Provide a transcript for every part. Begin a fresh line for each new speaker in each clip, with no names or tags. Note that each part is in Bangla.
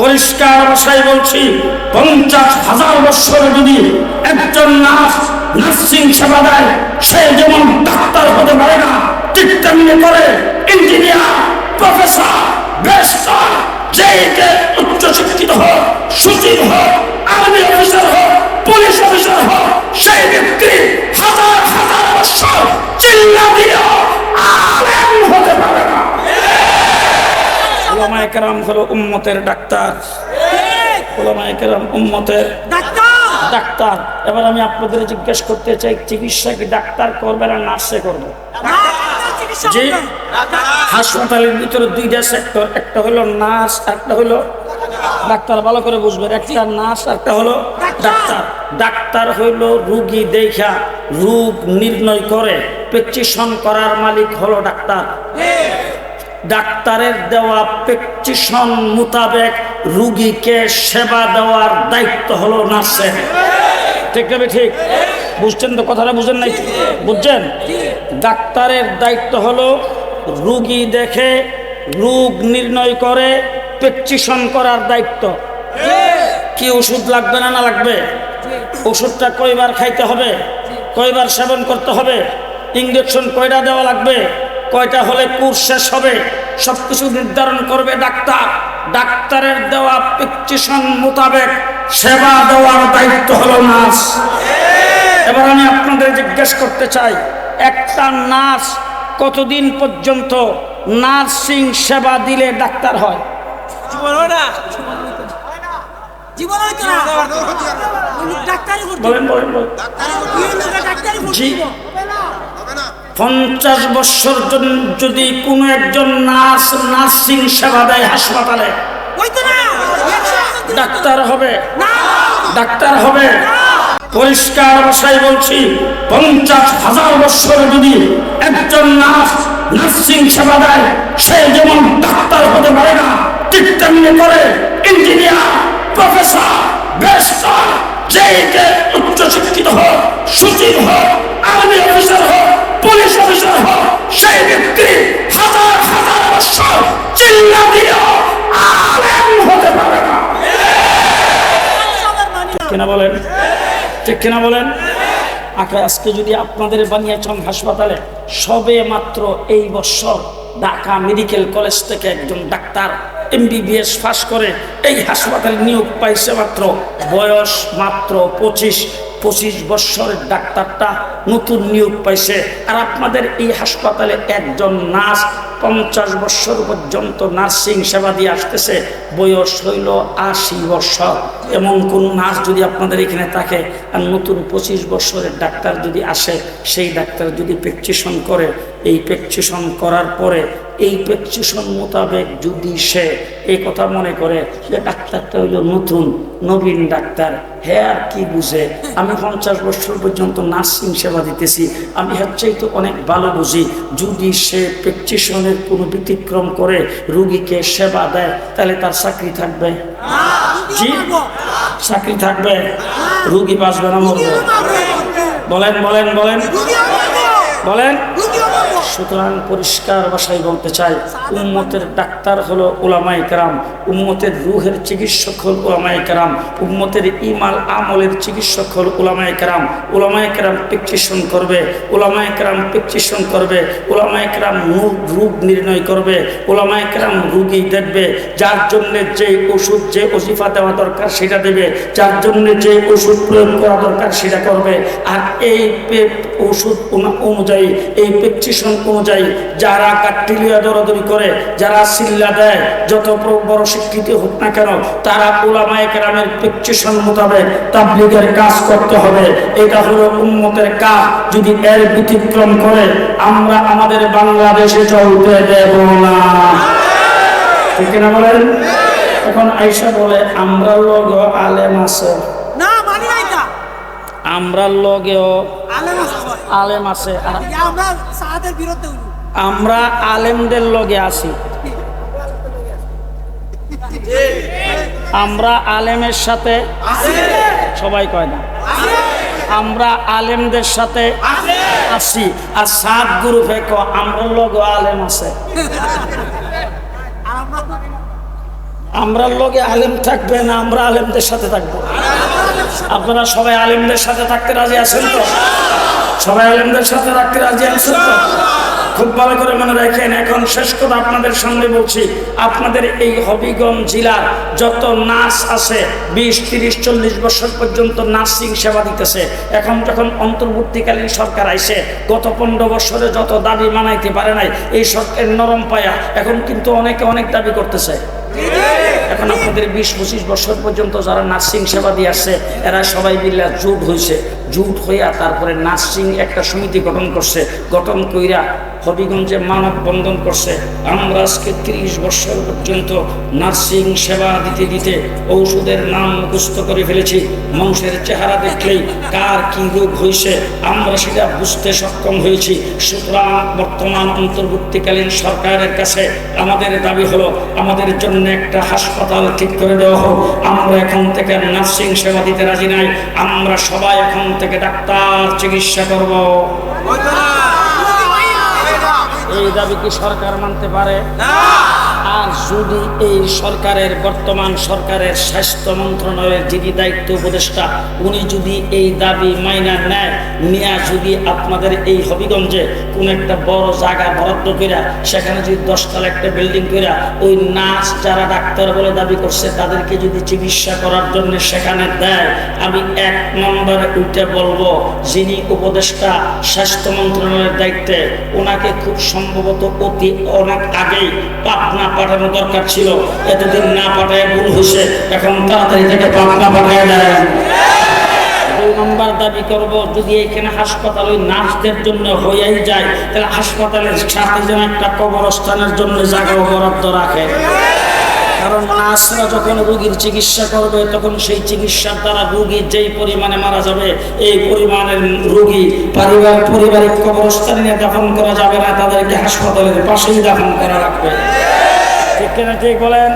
পরিষ্কার ভাষায় বলছি, পঞ্চাশ হাজার বছর যদি একজন নার্স নার্সিং সেবা দেয়, সে যেমন ডাক্তার হতে পারে না, ঠিক তেমনি করে ইঞ্জিনিয়ার, প্রফেসর যেইকে উচ্চ শিক্ষিত হোক সুচির হোক কেরাম হলো উম্মতের ডাক্তার। ওলামায়ে কেরাম উম্মতের ডাক্তার। এবার আমি আপনাদের জিজ্ঞেস করতে চাই চিকিৎসা কি ডাক্তার করবে না নার্সে করবে? জি হাসপাতালের ভিতরে দুইটা সেক্টর একটা হলো নার্স একটা হলো ডাক্তার। ভালো করে বুঝবেন একটা নার্স একটা হলো ডাক্তার। ডাক্তার। হইল রুগী দেখা রোগ নির্ণয় করে প্রেসক্রিপশন করার মালিক হলো ডাক্তার। ডাক্তারের দেওয়া প্রেসক্রিপশন মোতাবেক রুগীকে সেবা দেওয়ার দায়িত্ব হলো নার্সের। ঠিক না ঠিক বুঝছেন তো কথাটা বুঝেন নাই? বুঝছেন? ডাক্তারের দায়িত্ব হলো রুগী দেখে রোগ নির্ণয় করে প্রেসক্রিপশন করার দায়িত্ব। কি ওষুধ লাগবে না না লাগবে? ওষুধটা কয়বার খাইতে হবে? কয়বার সেবন করতে হবে? ইঞ্জেকশন কয়টা দেওয়া লাগবে? কয়টা হলে কোর্স শেষ হবে? সব কিছু নির্ধারণ করবে ডাক্তার। ডাক্তারের দেওয়া প্রেসক্রিপশন মোতাবেক সেবা দেওয়ার দায়িত্ব হলো নার্স। এবার আমি আপনাদের জিজ্ঞেস করতে চাই একটা নার্স কতদিন পর্যন্ত নার্সিং সেবা দিলে ডাক্তার হয়?
হয়
বলেন বলেন বলেন। পঞ্চাশ বৎসর যদি কোনো একজন নার্স নার্সিং সেবা দেয় হাসপাতালে, ডাক্তার হবে। ডাক্তার হবে। পরিষ্কার ভাষায় বলছি, পঞ্চাশ হাজার বছর যদি একজন নার্স নার্সিং সেবা দেয়, সে যেমন ডাক্তার হতে পারে না, ঠিক তেমনি করে ইঞ্জিনিয়ার, প্রফেসর ব্যারিস্টার যেইকে উচ্চ শিক্ষিত হোক সচিব হোক, আর্মি অফিসার হোক সেই ব্যক্তি হাজার হাজার বছর চিল্লা দিয়েও আলেম হতে পারে না।
সবার না
কিনা বলেন? ঠিক কিনা বলেন? আজকে যদি আপনাদের বানিয়াচং হাসপাতালে সবে মাত্র এই বছর ঢাকা মেডিকেল কলেজ থেকে একজন ডাক্তার এমবিবিএস পাস করে এই হাসপাতালে নিয়োগ পাইছে মাত্র বয়স মাত্র পঁচিশ। পঁচিশ বৎসরের ডাক্তারটা নতুন নিয়োগ পাইছে। আর আপনাদের এই হাসপাতালে একজন নার্স পঞ্চাশ বৎসর পর্যন্ত নার্সিং সেবা দিয়ে আসতেছে। বয়স হইল আশি বৎসর এমন কোন নার্স যদি আপনাদের এখানে থাকে, আর নতুন পঁচিশ বৎসরের ডাক্তার যদি আসে, সেই ডাক্তার যদি প্রেসক্রিপশন করে এই প্রেসক্রিপশন করার পরে, এই প্রেসক্রিপশন মোতাবেক যদি সে এই কথা মনে করে যে ডাক্তারটা হইল নতুন, নবীন ডাক্তার হ্যাঁ আর কি বুঝে? আমি পঞ্চাশ বছর পর্যন্ত নার্সিং সেবা দিতেছি, আমি হচ্ছে তো অনেক ভালো বুঝি। যদি সে প্রেসক্রিপশনের কোনো ব্যতিক্রম করে, রুগীকে সেবা দেয়, তাহলে তার চাকরি থাকবে? চাকরি থাকবে? রুগী বাঁচবে না মরবে? বলেন বলেন বলেন। বলেন। সুতরাং পরিষ্কার ভাষায় বলতে চাই, উম্মতের ডাক্তার হলো ওলামাই কেরাম, উম্মতের রুহের চিকিৎসক হল ওলামাই কেরাম, উম্মতের ইমাল আমলের চিকিৎসক হল ওলামাই কেরাম। ওলামাই কেরাম প্রেসক্রিপশন করবে ওলামাই কেরাম প্রেসক্রিপশন করবে ওলামাই কেরাম রোগ নির্ণয় করবে ওলামাই কেরাম রুগী দেখবে, যার জন্য যে ওষুধ, যে ওজিফা দেওয়া দরকার সেটা দেবে, যার জন্য যে ওষুধ প্রয়োগ করা দরকার সেটা করবে। আর এই ওষুধ অনুযায়ী এই প্রেসক্রিপশন অনুযায়ী যারা কাট্টিলিয়া দৌড়াদৌড়ি করে যারা সিল্লা দেয় যত বড়- স্বীকৃতি হোক না কেন তারা ওলামায় প্রেসক্রিপশন মোতাবেক তাবলিগের কাজ করতে হবে। এটা হলো উন্মতের কাজ। যদি এর ব্যতিক্রম করে আমরা আমাদের বাংলাদেশে চলতে দেব না। ঠিক না বলেন? এখন আইসা বলে আমরা লোক আলেম আছে।
মানি
আমরা লগেও
আলেম আছে আমরা
আলেমদের লগে আছি। আমরা আলেমের সাথে সবাই কয় না। আমরা আলেমদের সাথে আছি। আর সাত গ্রুপে ক আমরা লগ আলেম আছে।
আমরা
লগে আলেম থাকবে না আমরা আলেমদের সাথে থাকব। আপনারা সবাই আলেমদের সাথে থাকতে রাজি আছেন তো? সবাই আলেমদের সাথে থাকতে রাজি আছেন তো? খুব ভালো করে মনে রাখেন, এখন শেষ কথা আপনাদের সামনে বলছি। আপনাদের এই হবিগঞ্জ জেলার যত নার্স আছে, বিশ, তিরিশ, চল্লিশ বছর পর্যন্ত নার্সিং সেবা দিতেছে। এখন যখন অন্তর্বর্তীকালীন সরকার আইছে, গত পনেরো বছরে যত দাবি মানাইতে পারে নাই, এই সরকার নরম পায়া এখন কিন্তু অনেকে অনেক দাবি করতেছে। এখন আপনাদের বিশ পঁচিশ বছর পর্যন্ত যারা নার্সিং সেবা দিয়ে আসছে, এরা সবাই মিলিয়া জুট হয়েছে জুট হইয়া তারপরে নার্সিং একটা সমিতি গঠন করছে। গঠন কইরা হবিগঞ্জে মানব বন্ধন করছে। আমরা আজকে তিরিশ বছর পর্যন্ত নার্সিং সেবা দিতে দিতে ঔষধের নাম মুখস্থ করে ফেলেছি। মানুষের চেহারা দেখলেই কার কি রোগ হয়েছে, আমরা সেটা বুঝতে সক্ষম হয়েছি। সুতরাং বর্তমান অন্তর্বর্তীকালীন সরকারের কাছে আমাদের দাবি হলো, আমাদের জন্য একটা হাসপাতাল ঠিক করে দেওয়া হোক। আমরা এখন থেকে নার্সিং সেবা দিতে রাজি নাই। আমরা সবাই এখন থেকে ডাক্তার চিকিৎসা করব। এই দাবি কি সরকার মানতে পারে? আর যদি এই সরকারের, বর্তমান সরকারের স্বাস্থ্য মন্ত্রণালয়ের যিনি দায়িত্ব উপদেষ্টা, উনি যদি এই দাবি মাইনা নেয়, নিয়ে যদি আপনাদের এই হবিগঞ্জে কোন একটা বড় জায়গা বরাদ্দ কইরা, সেখানে যদি দশতলা একটা বিল্ডিং কইরা, ওই নার্স যারা ডাক্তার বলে দাবি করছে, তাদেরকে যদি চিকিৎসা করার জন্য সেখানে দেয়, আমি এক নম্বরে উঠে বলব, যিনি উপদেষ্টা স্বাস্থ্য মন্ত্রণালয়ের দায়িত্বে, ওনাকে খুব সম্ভবত অতি অনেক আগেই পাটনা পাঠানো দরকার ছিল। এতদিন না পাঠায় ভুল হয়েছে, এখন তাড়াতাড়ি থেকে পাটনা পাঠায় দেয় নম্বর দাবি করব এখানে হাসপাতাল নার্সদের জন্য হয়েই যায়, তাহলে হাসপাতালের একটা কবরস্থানের জন্য জায়গা কারণ নার্সরা যখন রোগীর চিকিৎসা করবে, তখন সেই চিকিৎসার দ্বারা যেই পরিমাণে মারা যাবে, এই রোগী পরিবার পারিবারিক কবরস্থানে দাফন করা যাবে না, তাদেরকে হাসপাতালের পাশেই দাফন করা রাখবে ঠিক কিনা ঠিক বলেন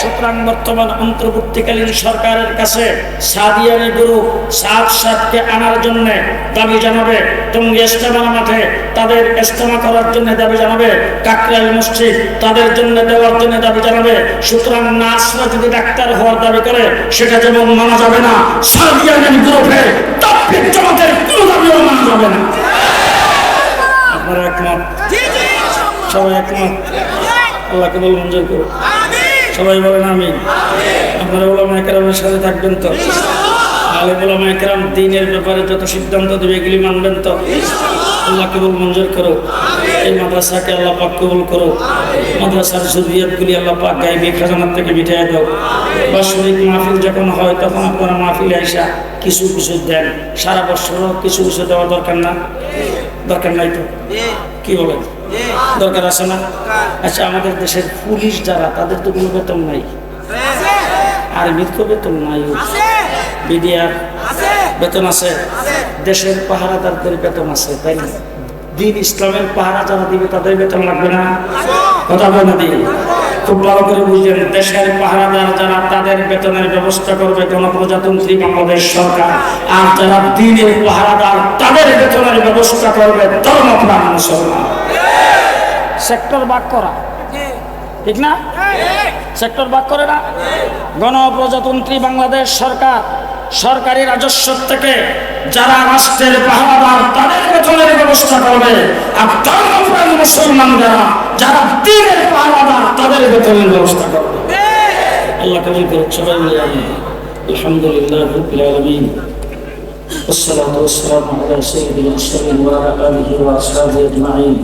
সুতরাং বর্তমান অন্তর্বর্তীকালীন সরকারের কাছে সাদিয়ানি গ্রুপ সাত সাতকে আনার জন্য দাবি জানাবে টঙ্গি ইস্তেমার মাঠে তাদের ইস্তেমা করার জন্য দাবি জানাবে কাকরাইল মসজিদ তাদের জন্য দেওয়ার জন্য দাবি জানাবে। সুতরাং নার্সরা যদি ডাক্তার হওয়ার দাবি করে সেটা যেমন মানা যাবে না সাদিয়ানি গ্রুপে তাবলিগ জামাতের কোনো দাবিও মানা যাবে না। আপনারা একমত? সবাই একমত? আল্লাহকে বল মঞ্জুর করুন সবাই বলেন আমি আপনারা ওলামা একরামের সাথে থাকবেন তো? আলে ওলামা একরাম দিনের ব্যাপারে যত সিদ্ধান্ত দেবে এগুলি মানবেন তো? আল্লাহ কবুল মঞ্জুর করো। এই মাদ্রাসাকে আল্লাহ পাক কবুল করো মাদ্রাসার জরুরিয়াতগুলি আল্লাহ পাক গাইবি খাজানার থেকে মিটাই দাও। বাৎসরিক মাহফিল যখন হয় তখন আপনারা মাহফিলে আইসা কিছু কিছু দেন। সারা বছরও কিছু কিছু দেওয়া দরকার না? দরকার নাই তো? কি বলেন? দরকার আছে না? আচ্ছা আমাদের দেশের পুলিশ যারা তাদের তো কোনো বেতন নাই। আর্মির তো বেতন নাই বিডিআর বেতন আছে। দেশের পাহারাদারদের বেতন আছে তাই না? দিন ইসলামের পাহারা যারা দিবে তাদের বেতন লাগবে না? কথা বলে না দিই খুব ভালো করে বুঝলেন দেশের পাহারাদার যারা তাদের বেতনের ব্যবস্থা করবে গণপ্রজাতন্ত্রী বাংলাদেশ সরকার। আর যারা দিনের পাহারাদার তাদের বেতনের ব্যবস্থা করবে ধর্মপ্রাণ মুসলমান। সেক্টর ভাগ করা ঠিক না সেক্টর ভাগ করে না গণপ্রজাতন্ত্রী বাংলাদেশ সরকার সরকারি রাজস্ব থেকে যারা রাষ্ট্রের পাহারাদার তাদের বেতনের ব্যবস্থা করবে আর ধর্মপ্রাণ মুসলমান যারা যারা দিনের পাহারাদার তাদের বেতনের ব্যবস্থা করবে আল্লাহ কবুল করুন সবাই মিলে আমিন। আলহামদুলিল্লাহ রবিল আলমিন والصلاة والسلام على سيد المرسلين وعلى آله وأصحابه أجمعين